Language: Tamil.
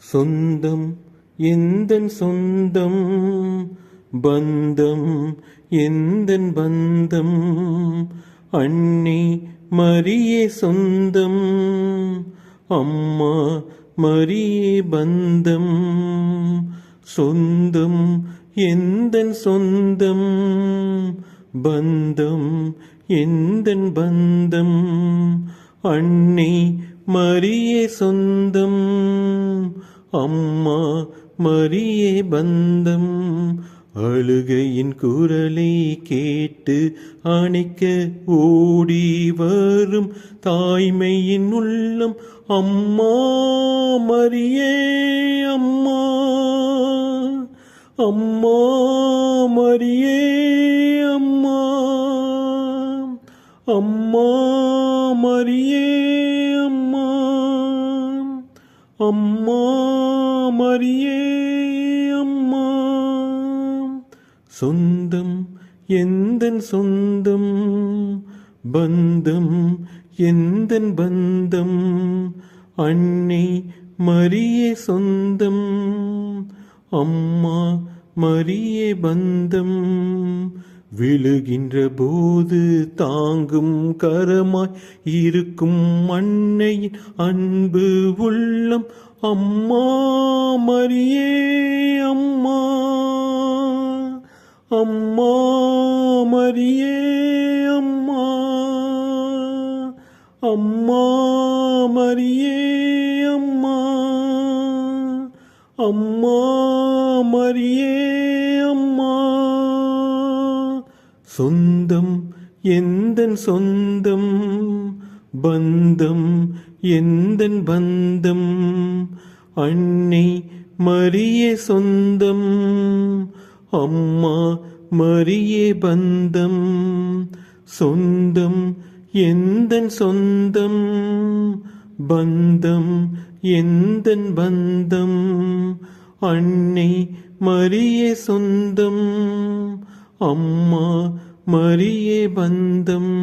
சொந்தம் எந்தன் சொந்தம்? பந்தம் எந்தன் பந்தம்? அன்னை மரியே சொந்தம். அம்மா மரியே பந்தம். சொந்தம் எந்தன் சொந்தம்? பந்தம் எந்தன் பந்தம்? அன்னை மரியே சொந்தம். அம்மா மரியே பந்தம். அழுகையின் குரலை கேட்டு அணைக்க ஓடி வரும் தாய்மையின் உள்ளம். அம்மா மரியே அம்மா. அம்மா மரியே அம்மா. அம்மா மரியே அம்மா மரியே அம்மா. சொந்தம் எந்த சொந்தம்? பந்தம் எந்த பந்தம்? அன்னை மரிய சொந்தம். அம்மா மரிய பந்தம். விழுகின்ற போது தாங்கும் கரமாய் இருக்கும் அன்னையின் அன்பு உள்ளம். அம்மா மரியே அம்மா. அம்மா மரியே அம்மா. அம்மா மரியே அம்மா. அம்மா மரியே அம்மா. சொந்தம் எந்த சொந்தம்? பந்தம் எந்த பந்தம்? அன்னை மரிய சொந்தம் அம்மா மரிய பந்தம். சொந்தம் எந்த சொந்தம்? பந்தம் எந்த பந்தம்? அன்னை மரிய சொந்தம் அம்மா மரியே பந்தம்